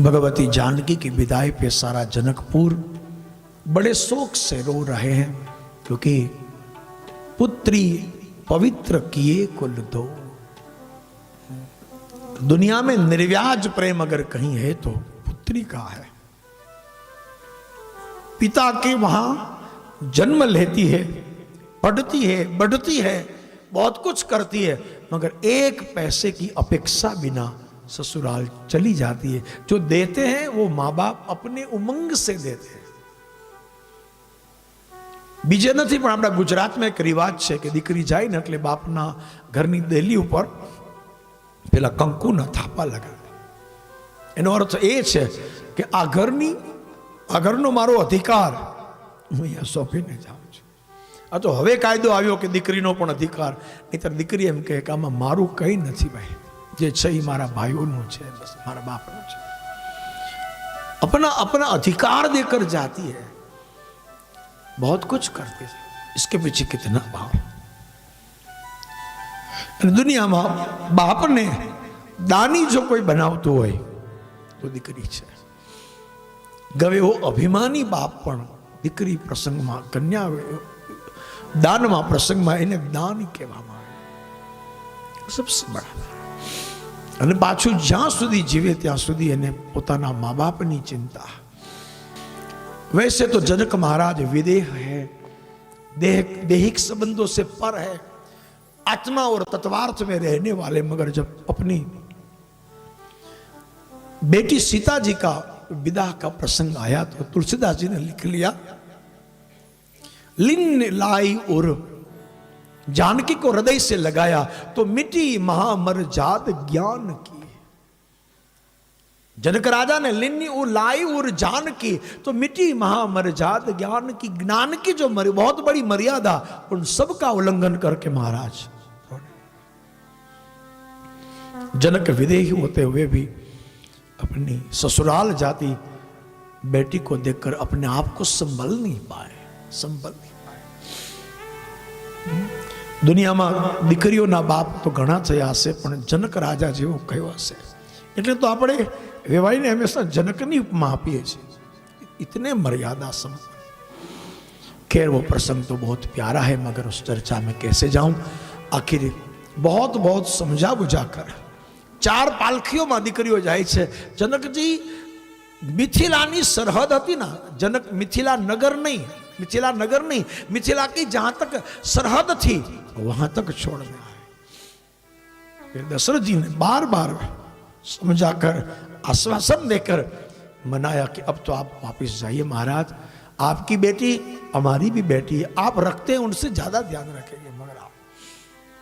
भगवती जानकी की विदाई पे सारा जनकपुर बड़े शोक से रो रहे हैं क्योंकि पुत्री पवित्र किए कुल दो दुनिया में निर्व्याज प्रेम अगर कहीं है तो पुत्री का है पिता के वहां जन्म लेती है पढ़ती है बढ़ती है बहुत कुछ करती है मगर एक पैसे की अपेक्षा बिना ससुराल चली जाती है जो देते हैं वो मां-बाप अपने उमंग से देते हैं बीजे न थी पण हमरा गुजरात में एक रिवाज छे के दिकरी जाय न એટલે બાપ ના ઘરની દેલી ઉપર પેલા કંકુ ના થાપા લગાડે એનો અર્થ એ છે કે આ ઘરની આ ઘરનો મારો અધિકાર હું યસોપીને જાવ છું આ તો હવે કાયદો આવ્યો કે દીકરીનો પણ અધિકાર નહીતર દીકરી એમ કહે કે આમાં મારો કઈ નથી ભાઈ જે છે એ મારા ભાઈઓનું છે બસ મારા બાપનું છે અપના અપના અધિકાર દેકર जाती है બહુ કુછ કરતી हैं इसके पीछे ભાવ દુનિયામાં બાપને દાની જો કોઈ બનાવતું હોય તો દીકરી છે ગવેવો અભિમાની બાપ પણ દીકરી પ્રસંગમાં કન્યા દાનમાં પ્રસંગમાં એને દાન કહેવામાં આવે સબસે બરાબર अन पाचो जहां सुधि जीवे त्यासुधि अने પોતાના માબાપની ચિંતા वैसे तो जनक महाराज વિદેહ હે દેહ દેહિક સબંધો સે પર હે આત્મા ઓર તત્વાર્થ મે રહેને વાલે મગર અપની બેટી સીતાજી કા વિદાહ કા પ્રસંગ આયા તો તુલસીદાસજી ને લખ લિયા લિન લાઈ ઓર जानकी को हृदय से लगाया तो मिट्टी जात ज्ञान की जनक राजा ने लिन्नी उ लाई उर जान की तो मिट्टी जात ज्ञान की ज्ञान की जो मर, बहुत बड़ी मर्यादा उन सब का उल्लंघन करके महाराज जनक विदेही होते हुए भी अपनी ससुराल जाती बेटी को देखकर अपने आप को संभल नहीं पाए संभल नहीं દુનિયામાં દીકરીઓના બાપ તો ઘણા થયા હશે પણ જનક રાજા જેવો કયો હશે એટલે તો આપણે વેવાઈને હંમેશા જનકની ઉપમા આપીએ છીએ ઇતને મર્યાદા સમ खैर वो प्रसंग तो बहुत प्यारा है मगर उस चर्चा में कैसे जाऊं आखिर बहुत बहुत समझा बुझा कर ચાર પાલખીઓમાં દીકરીઓ જાય છે જનકજી મિથિલાની સરહદ હતી ના જનક મિથિલા નગર નહીં मिथिला नगर नहीं मिथिला की जहां तक सरहद थी वहां तक छोड़ने आए फिर दशरथ जी ने बार बार समझाकर आश्वासन देकर मनाया कि अब तो आप वापस जाइए महाराज आपकी बेटी हमारी भी बेटी है आप रखते हैं उनसे ज्यादा ध्यान रखेंगे मगर आप